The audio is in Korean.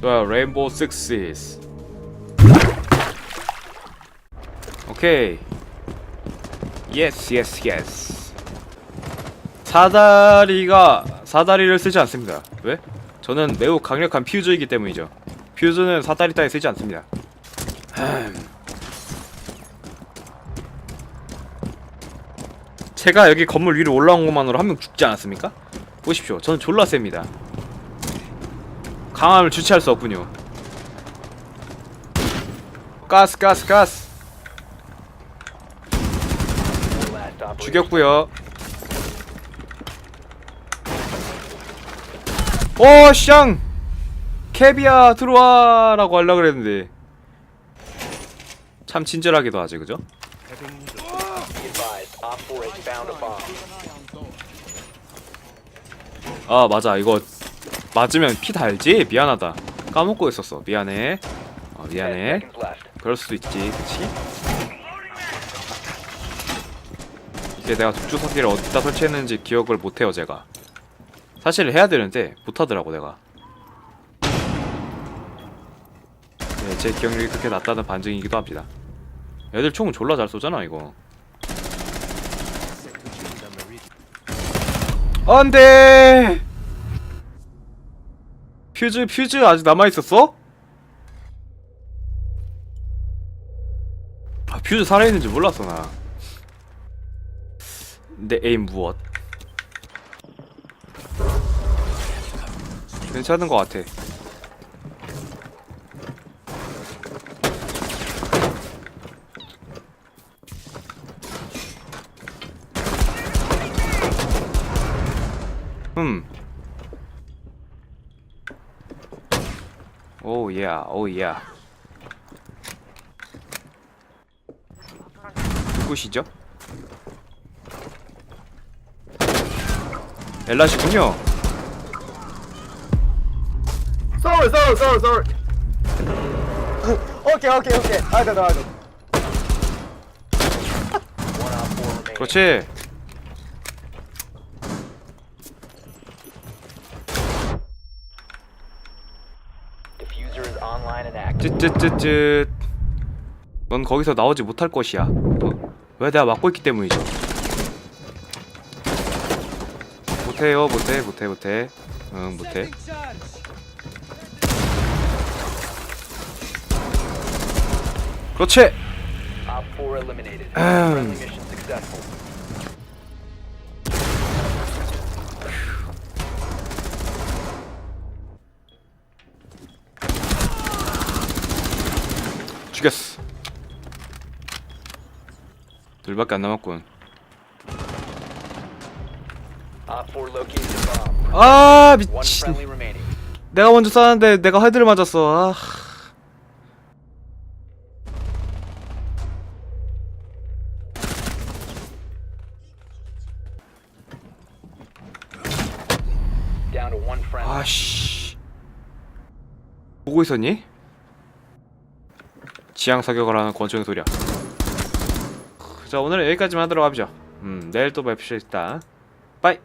좋아요 레인보우 식시스 오케이 예스 예스 예스 사다리가 사다리를 쓰지 않습니다. 왜? 저는 매우 강력한 퓨즈이기 때문이죠. 퓨즈는 사다리 따위 쓰지 않습니다. 제가 여기 건물 위로 올라온 것만으로 한 명 죽지 않았습니까? 보십시오. 저는 졸라 셉니다 강함을 주체할 수 없군요 가스 가스 가스 죽였고요 오 샹! 캐비아 들어와 라고 하려 그랬는데 참 친절하기도 하지 그죠? Be advised, Op 4 has found a bomb. 아 맞아 이거 맞으면 피 달지? 미안하다. 까먹고 있었어. 미안해. 어, 10 미안해. 그럴 수도 있지. 그치? 이게 내가 독주석기를 어디다 설치했는지 기억을 못해요 제가. 사실 해야 되는데 못하더라고 내가. 네, 제 기억력이 그렇게 낮다는 반증이기도 합니다. 애들 총은 졸라 잘 쏘잖아 이거. 안 돼 퓨즈 퓨즈 아직 남아있었어? 아 퓨즈 살아있는지 몰랐어 나. 내 에임 무엇? 괜찮은 것 같아. 음 오우 예 오우 예 누구시죠? 엘라시군요 Sorry, sorry, sorry, sorry. okay, okay, okay. I don't know, I don't know. One Op 4 remaining. 그렇지 쯧쯧쯧쯧. 넌 거기서 나오지 못할 것이야. 어? 왜 내가 막고 있기 때문이죠 못해요 못해 못해 못해. 응 못해. 그렇지! Op 죽였어 둘밖에 안 남았군 Op 4 located the bomb. 아 미친. 내가 먼저 쐈는데 내가 헤드를 맞았어 아. 아씨 보고 있었니? 지향 사격을 하는 권총의 소리야. 자 오늘은 여기까지만 하도록 하죠 음 내일 또 뵙시다. 빠이